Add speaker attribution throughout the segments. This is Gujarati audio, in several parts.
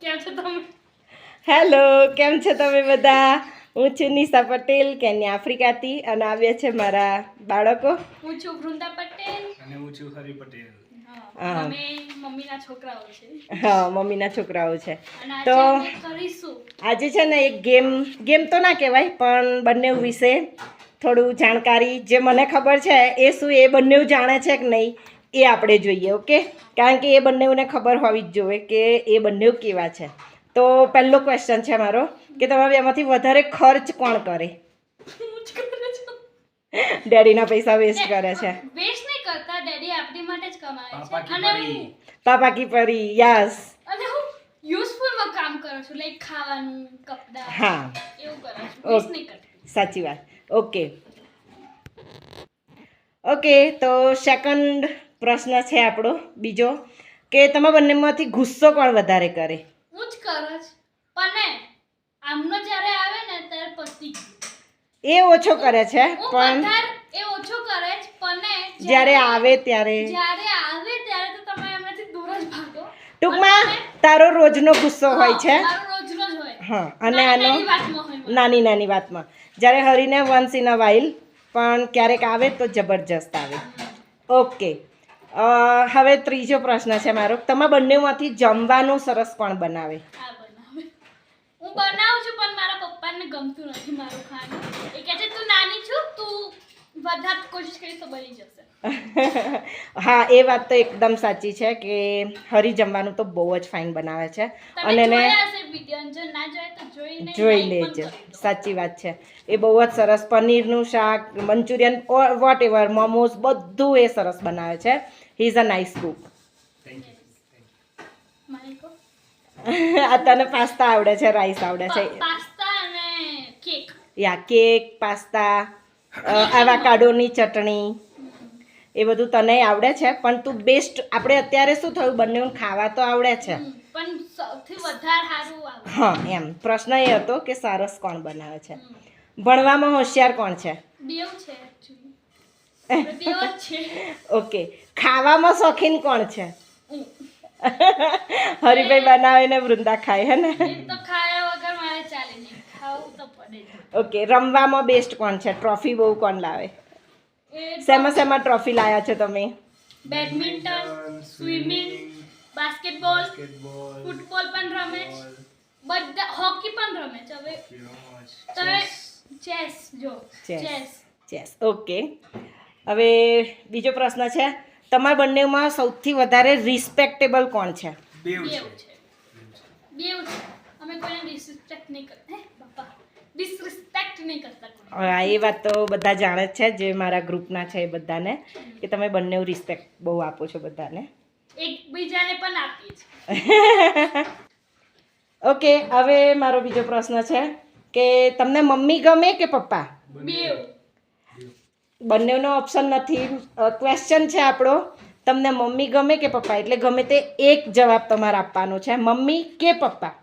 Speaker 1: કેમ છો તમે?
Speaker 2: હેલો કેમ છો તમે બધા? હું છું નિશા પટેલ કેન્યા આફ્રિકાથી અને આવ્યા છે મારા બાળકો.
Speaker 1: હું છું વૃંદા પટેલ.
Speaker 3: અને હું છું હરી પટેલ.
Speaker 1: હા, મમ્મીના છોકરાઓ છે.
Speaker 2: હા મમ્મીના છોકરાઓ છે. તો આજે છે ને એક ગેમ ગેમ તો ના કહેવાય પણ બંને વિશે થોડું જાણકારી જે મને ખબર છે એ શું એ બંને જાણે છે કે નહીં એ આપણે જોઈએ ઓકે? કારણ કે એ બંનેઓને ખબર હોવી જ જોઈએ કે એ બંને કેવા છે. તો પહેલો ક્વેશ્ચન છે મારો કે તમારે એમાંથી વધારે ખર્ચ કોણ કરે? ડેડીના પૈસા વેસ્ટ કરે છે.
Speaker 1: વેસ્ટ નહીં કરતા ડેડી આપણી માટે જ કમાય
Speaker 3: પાપા
Speaker 1: છે.
Speaker 3: કી
Speaker 1: અને
Speaker 3: પરી.
Speaker 2: પાપા કી પરી યસ.
Speaker 1: અને હું યુઝફુલમાં કામ કરું છું લાઈક ખાવાનું કપડાં
Speaker 2: હા.
Speaker 1: એવું કરું છું. વેસ્ટ નહીં કરતી.
Speaker 2: સાચી વાત. ઓકે. ઓકે તો સેકન્ડ પ્રશ્ન છે આપણો બીજો કે તમે બંનેમાંથી ગુસ્સો કોણ વધારે કરે?
Speaker 1: હું જ કરું છું પણ આમનો જ્યારે આવે ને ત્યારે પતી
Speaker 2: એ ઓછો કરે છે પણ
Speaker 1: એ ઓછો કરે છે પણ
Speaker 2: જ્યારે આવે ત્યારે
Speaker 1: જ્યારે આવે ત્યારે તો તમે એમનાથી દૂર જ ભાગો.
Speaker 2: ટૂંકમાં તારો રોજનો ગુસ્સો હોય છે.
Speaker 1: હા,
Speaker 2: અને આનો
Speaker 1: નાની.
Speaker 2: નાની વાતમાં. જ્યારે હરીને વન્સ ઇન અ વાઇલ પણ ક્યારેક આવે તો જબરજસ્ત આવે. ઓકે. હવે ત્રીજો પ્રશ્ન છે મારો. તમે બંનેમાંથી જમવાનું સરસ બનાવે?
Speaker 1: બનાવે. હું બનાવું છું, પણ મારા પપ્પાને ગમતું નથી મારું ખાવાનું. એ કહે છે, તું નાની છું, તું
Speaker 2: હા એ વાત તો એકદમ સાચી છે કે હરી જમવાનું તો બહુ જ ફાઇન બનાવે છે. અને એને
Speaker 1: જોયા હશે વીડિયો જો ના જોયા તો જોઈને
Speaker 2: જોઈ લેજે. સાચી વાત છે. એ બહુ જ સરસ પનીરનું શાક મંચુરિયન વોટ એવર મોમોઝ બધું એ સરસ બનાવે છે. He is a nice cook આ તને પાસ્તા આવડે છે રાઈસ આવડે છે. યા કેક પાસ્તા. આવાકાડોની ચટણી એ બધું તને આવડે છે? પણ તું બેસ્ટ આપણે અત્યારે શું થયું? બંને ખાવા તો આવડે છે. હા એમ. પ્રશ્ન એ હતો કે સરસ કોણ બનાવે છે? ભણવામાં હોશિયાર કોણ છે? ઓકે. ખાવામાં શોખીન કોણ છે? હરિભાઈ બનાવે ને વૃંદા ખાય હે ને
Speaker 1: એ તો ખાયા વગર મારે ચાલે નહીં ખાવું તો પડે જ.
Speaker 2: ઓકે રમવામાં બેસ્ટ કોણ છે? ટ્રોફી બહુ કોણ લાવે?
Speaker 1: એ
Speaker 2: શેમાં શેમાં ટ્રોફી લાયા છો તમે?
Speaker 1: બેડમિન્ટન સ્વિમિંગ બાસ્કેટબોલ ફૂટબોલ પણ રમે બધા હોકી પણ રમે છે હવે. ચેસ જો ચેસ
Speaker 2: ચેસ ઓકે હવે બીજો પ્રશ્ન છે. તમારા બંનેમાં સૌથી વધારે રિસ્પેક્ટેબલ કોણ છે?
Speaker 3: બેવ છે.
Speaker 1: બેવ છે. અમે કોઈને રિસ્પેક્ટ નહીં કરતા ડિસરિસ્પેક્ટ નહીં કરતા
Speaker 2: હા એ વાત તો બધા જાણે જ છે જે મારા ગ્રુપના છે એ બધાને કે તમે બંને રિસ્પેક્ટ બહુ આપો છો બધાને.
Speaker 1: એકબીજાને પણ આપીએ છીએ.
Speaker 2: ઓકે હવે મારો બીજો પ્રશ્ન છે કે તમને મમ્મી ગમે કે પપ્પા? બંનેનો ઓપ્શન નથી. ક્વેશ્ચન છે આપણો તમને મમ્મી ગમે કે પપ્પા? એટલે ગમે તે એક જવાબ તમારે આપવાનો છે મમ્મી કે પપ્પા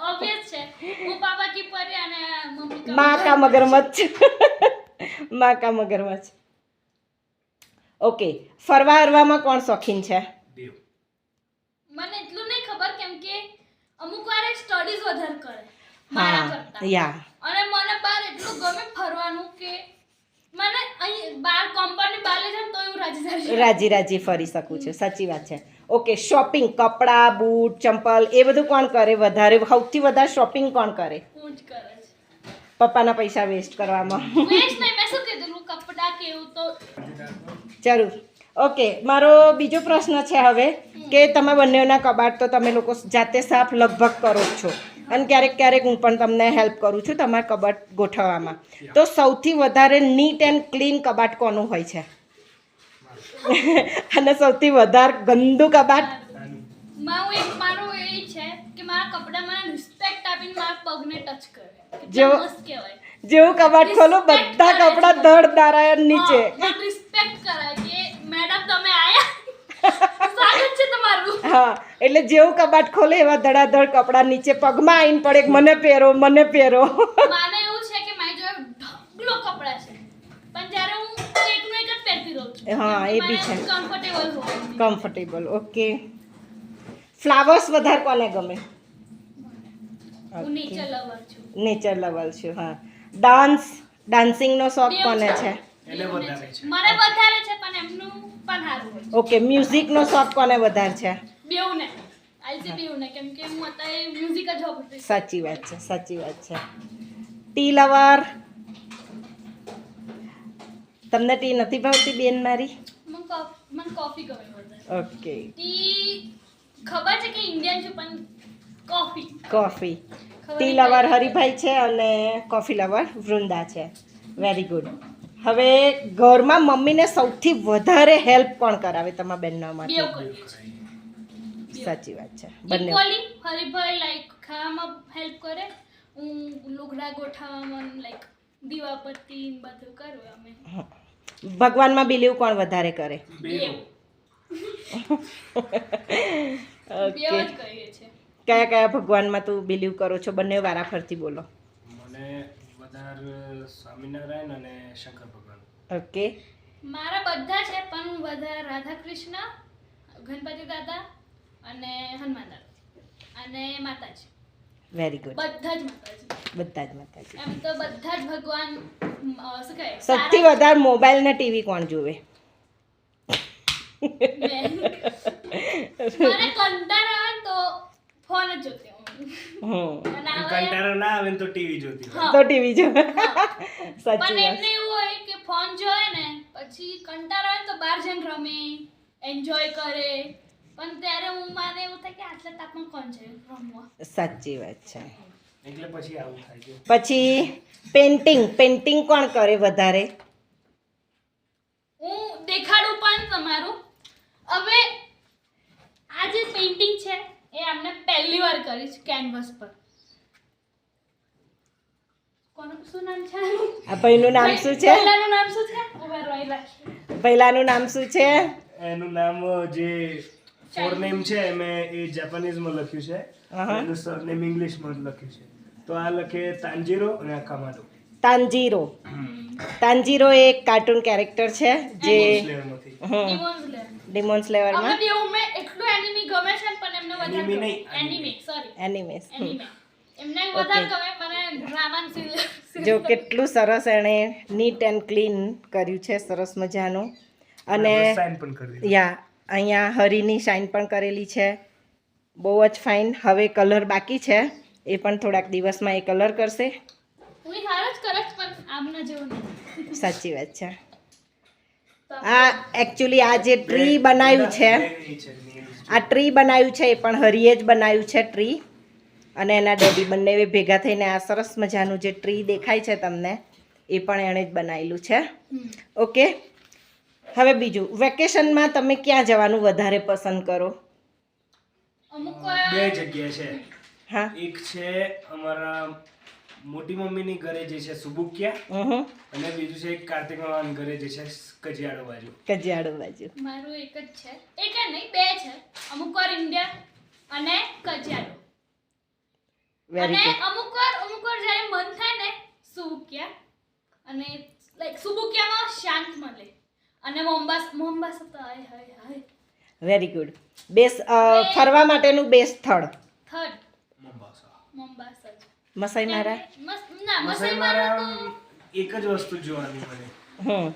Speaker 1: ઓબ્વિયસ છે હું પાપા કી પરી અને મમ્મી કા
Speaker 2: માં કા મગરમચ્છમાં કા મગરમચ્છ ઓકે ફરવા હરવામાં કોણ શોખીન છે?
Speaker 1: મને એટલું નહીં ખબર કેમ કે અમુક વાર સ્ટડીઝ વધારે કરે મારા કરતા.
Speaker 2: યા
Speaker 1: અને મને બહાર એટલું ગમે ફરવાનું કે મને અહીં બહાર કંપની બહાર લઈ જાય રાજી રાજી.
Speaker 2: ફરી શકું છું. સાચી વાત છે. ઓકે શોપિંગ કપડાં બૂટ ચંપલ એ બધું કોણ કરે વધારે? સૌથી વધારે શોપિંગ કોણ કરે? પપ્પાના પૈસા વેસ્ટ કરવામાં. જરૂર. ઓકે મારો બીજો પ્રશ્ન છે હવે કે તમે બંનેના કબાટ તો તમે લોકો જાતે સાફ લગભગ કરો જ છો. અને ક્યારેક ક્યારેક હું પણ તમને હેલ્પ કરું છું તમારા કબાટ ગોઠવવામાં. તો સૌથી વધારે નીટ એન્ડ ક્લીન કબાટ કોનું હોય છે? અને સૌથી વધારે ગંદુ કબાટ.
Speaker 1: મારું એક મારું એ છે કે મારા કપડાં મને રિસ્પેક્ટ આપીને મારા પગને ટચ કરે.
Speaker 2: જો-
Speaker 1: કેટલા મસ્ત કહેવાય.
Speaker 2: જેવું કબાટ ખોલું બધા કપડાં ધડ નારાયણ નીચે.
Speaker 1: રિસ્પેક્ટ કરાય કે મેડમ તમે આયા? સ્વાગત છે તમારું.
Speaker 2: હા એટલે જેવું કબાટ ખોલે એવા ધડાધડ કપડા નીચે પગમાં આવીને પડે મને પહેરો મને પહેરો.
Speaker 1: માને એવું છે કે મારી જોડે ઢગલો કપડા છે. પણ જ્યારે હું એકનું એક જ પહેરતી રહું છું
Speaker 2: હા, એ બી છે.
Speaker 1: કમ્ફર્ટેબલ હોય.
Speaker 2: Comfortable okay. ફ્લાવર્સ વધારે કોને ગમે?
Speaker 1: હું નેચર લવર છું.
Speaker 2: નેચર લેવલ છું હા. ડાન્સ ડાન્સિંગનો શોખ કોને
Speaker 1: છે.
Speaker 2: છે?
Speaker 3: એને વધારે છે.
Speaker 1: મને વધારે છે પણ એમનું પણ સારું હોય
Speaker 2: ઓકે મ્યુઝિકનો શોખ કોને વધારે છું. સાચી વાત છે સાચી વાત છે. ટી લવર તમને ટી નથી ભાવતી બેન મારી?
Speaker 1: મને કોફી ગમે
Speaker 2: ઓકે.
Speaker 1: ટી ખબર છે કે ઇન્ડિયન છે પણ coffee.
Speaker 2: Coffee. Tea lover Haribhai છે અને કોફી લવર વૃંદા છે. વેરી ગુડ હવે ઘરમાં મમ્મીને સૌથી વધારે હેલ્પ કોણ કરાવે તમારા બેનના માટે? સાચી વાત છે. બંને
Speaker 1: હરિભાઈ લાઈક ખાવામાં હેલ્પ કરે. હું લુગડા ગોઠવવામાં લાઈક દીવાબત્તી ને બધું કરું અમે.
Speaker 2: ભગવાનમાં બિલીવ કોણ વધારે કરે? ઓકે કયા કયા ભગવાનમાં તું બિલીવ કરો છો? બંને વારા ફરતી બોલો.
Speaker 3: મને વધારે સ્વામિનારાયણ અને શંકર ભગવાન.
Speaker 2: ઓકે.
Speaker 1: મારા બધા છે પણ હું વધારે રાધા કૃષ્ણ ગણપતિ દાદા અને હનુમાન દાદા. અને માતાજી.
Speaker 2: વેરી ગુડ
Speaker 1: બધા જ માતાજી.
Speaker 2: બધા જ માતાજી.
Speaker 1: એમ તો બધા જ ભગવાન શું કહે
Speaker 2: સૌથી વધારે મોબાઈલ ને ટીવી કોણ જોવે.
Speaker 1: મને કંટાળો આવે તો ફોન જ જોતી હું
Speaker 3: કંટાળો ના આવે તો ટીવી જોતી
Speaker 2: તો ટીવી
Speaker 1: જો.
Speaker 2: સાચી વાત.
Speaker 1: એમને એવું હોય કે ફોન જોવે ને પછી કંટાળો આવે ને તો બહાર જઈને રમે એન્જોય કરે. પણ ત્યારે હું મારે એવું થાય કે આટલા તાપમાં કોણ છે રમવા.
Speaker 2: સાચી વાત છે.
Speaker 3: એટલે પછી આવું થાય છે
Speaker 2: પછી પેન્ટિંગ પેન્ટિંગ કોણ કરે વધારે?
Speaker 1: હું દેખાડું પણ તમારું. હવે આ જે પેઇન્ટિંગ છે એ આપણે પહેલી વાર કરી છે કેનવસ પર. કોનું શું નામ છે?
Speaker 2: આ ભાઈનું નામ શું છે?
Speaker 1: પહેલાનું નામ શું છે.
Speaker 2: પહેલાનું નામ શું છે?
Speaker 3: એનું નામ જે ફોરનેમ છે મેં એ જાપાનીઝમાં લખ્યું છે. એનું સરનેમ ઇંગ્લિશમાં લખ્યું છે. તો આ લખે તાંજીરો અને આ કમાડો.
Speaker 2: તાંજીરો તાંજીરો એ એક કાર્ટૂન કેરેક્ટર છે જે
Speaker 3: ડિમોન્સ
Speaker 2: હમ
Speaker 1: Demon Slayer.
Speaker 2: ડિમોન સ્લેવરમાં
Speaker 1: અમને બેઉ મેં એટલું એનિમી ગમે છે પણ એમને વધારે
Speaker 3: Anime નહીં,
Speaker 1: Anime, sorry.
Speaker 2: એનિમેસ
Speaker 1: એમને વધારે ગમે મને ડ્રામા
Speaker 2: જો કેટલું સરસ એણે નીટ એન્ડ ક્લીન કર્યું છે સરસ મજાનું. અને યા અહીંયા હરીની શાઇન પણ કરેલી છે. બહુ જ ફાઇન હવે કલર બાકી છે. એ પણ થોડાક દિવસમાં એ કલર કરશે. સાચી વાત છે. આ એકચ્યુઅલી આ જે ટ્રી બનાવ્યું છે. આ ટ્રી બનાવ્યું છે એ પણ હરીએ જ બનાવ્યું છે ટ્રી અને એના ડેડી બંને ભેગા થઈને આ સરસ મજાનું જે ટ્રી દેખાય છે તમને એ પણ એણે જ બનાવેલું છે. ઓકે હવે બીજું વેકેશનમાં તમે ક્યાં જવાનું વધારે પસંદ કરો?
Speaker 3: બે જગ્યા છે.
Speaker 2: હા.
Speaker 3: એક છે અમારા મોટી મમ્મીની ઘરે જે છે સુબુકિયા અને બીજું છે કાર્તિક મામાના ઘરે જે છે કજિયાડો બાજુ.
Speaker 2: કજિયાડો બાજુ.
Speaker 1: મારું એક જ છે. એક જ નહીં બે છે. અમુક વાર ઇન્ડિયા અને કજિયાડો અને અમુક વાર અમુક વાર જ્યારે મન થાય ને સુબુકિયા અને લાઈક સુબુકિયામાં શાંત મળે અને મોમ્બાસ મોમ્બાસ તો હાય હાય હાય
Speaker 2: વેરી ગુડ બેસ ફરવા માટેનું બે સ્થળ.
Speaker 1: થર્ડ
Speaker 3: મોમ્બાસા.
Speaker 1: મોમ્બાસ
Speaker 2: મસાઈ મારા?
Speaker 1: ના
Speaker 3: મસાઈ મારા એક જ વસ્તુ જોવાની મળે
Speaker 2: હમ.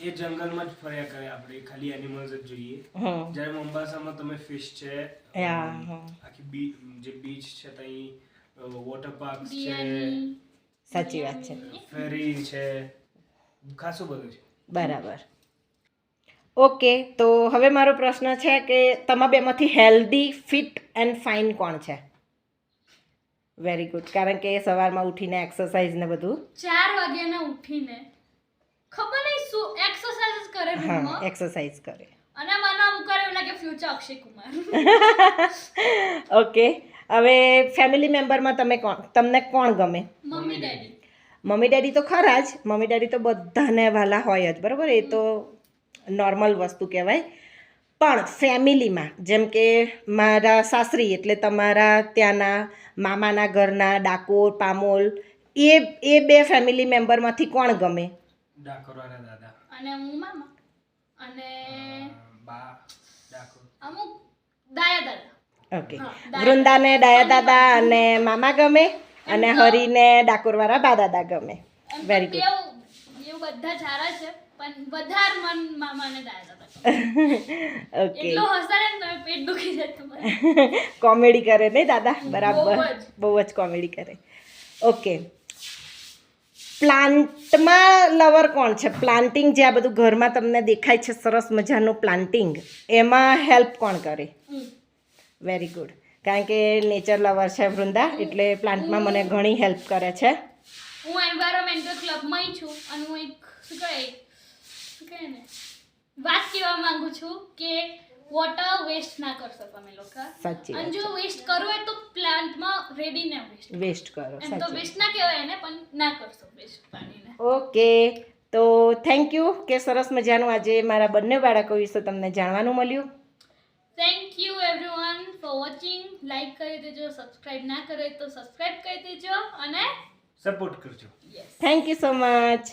Speaker 3: એ જંગલમાં જ ફર્યા કરે આપણે ખાલી એનિમલ્સ જ જોઈએ.
Speaker 2: હમ.
Speaker 3: જ્યારે મોમ્બાસામાં તમે ફિશ છે
Speaker 2: યા,
Speaker 3: અમ,
Speaker 2: હમ.
Speaker 3: આખી બીચ જે બીચ છે ત્યાં વોટર પાર્ક છે
Speaker 2: સાચી વાત છે.
Speaker 3: ફેરી છે ખાસું બધું છે.
Speaker 2: બરાબર. ઓકે તો હવે મારો પ્રશ્ન છે કે તમા બેમાંથી હેલ્ધી ફિટ એન્ડ ફાઇન કોણ છે? વેરી ગુડ કારણ કે સવારમાં ઉઠીને એક્સરસાઇઝ ને બધું.
Speaker 1: ચાર વાગ્યાના ઉઠીને. ખબર નહીં શું એક્સરસાઇઝ કરે
Speaker 2: હા એક્સરસાઇઝ કરે.
Speaker 1: અને મને અમુક એવું લાગે ફ્યુચર અક્ષય કુમાર.
Speaker 2: ઓકે હવે ફેમિલી મેમ્બરમાં તમે કોણ તમને કોણ ગમે?
Speaker 1: Mummy daddy.
Speaker 2: મમ્મી ડેડી તો ખરા જ. મમ્મી ડેડી તો બધાને વાલા હોય જ બરાબર? એ તો નોર્મલ વસ્તુ કહેવાય. પણ ફેમિલીમાં જેમ કે મારા સાસરી એટલે તમારા ત્યાંના મામાના ઘરના ડાકોર પામોલ એ એ બે ફેમિલી મેમ્બરમાંથી કોણ ગમે?
Speaker 3: ડાકોરવાના દાદા.
Speaker 1: અને હું મામા. અને
Speaker 3: બા ડાકોર.
Speaker 1: અમુક દાયા દાદા.
Speaker 2: ઓકે. વૃંદાને ડાયા દાદા અને મામા ગમે? અને હરીને ડાકોરવાળા બા દાદા ગમે? વેરી ગુડ
Speaker 1: બધા સારા છે. પણ વધારે મન મામાને દાયા હતા
Speaker 2: ઓકે
Speaker 1: એટલો હસાડે ને પેટ દુખી જતું
Speaker 2: કોમેડી કરે નહીં દાદા? બરાબર.
Speaker 1: બહુ જ.
Speaker 2: કોમેડી કરે. ઓકે પ્લાન્ટમાં લવર કોણ છે? પ્લાન્ટિંગ જે આ બધું ઘરમાં તમને દેખાય છે સરસ મજાનું પ્લાન્ટિંગ એમાં હેલ્પ કોણ કરે? વેરી ગુડ કારણ કે નેચર લવર છે વૃંદા એટલે પ્લાન્ટમાં મને ઘણી હેલ્પ કરે છે.
Speaker 1: હું એન્વાયરમેન્ટલ ક્લબમાં છું અને હું એક શું કહે કહે ને વાત કહેવા માંગુ છું કે વોટર વેસ્ટ ના કરશો તમે લોકો.
Speaker 2: સાચી
Speaker 1: અને જો વેસ્ટ કરો હોય તો પ્લાન્ટમાં રેડી ના વેસ્ટ
Speaker 2: વેસ્ટ કરો
Speaker 1: એમ તો વેસ્ટ ના કહેવાય ને પણ ના કરશો વેસ્ટ પાણીને.
Speaker 2: ઓકે તો થેન્ક યુ કે સરસ મજાનું આજે મારા બંને બાળકો વિશે તમને જાણવાનું મળ્યું.
Speaker 1: Thank you everyone for watching like કરી દેજો સબસ્ક્રાઇબ ના કરે તો સબસ્ક્રાઇબ કરી દેજો અને
Speaker 3: સપોર્ટ કરજો.
Speaker 2: Thank you so much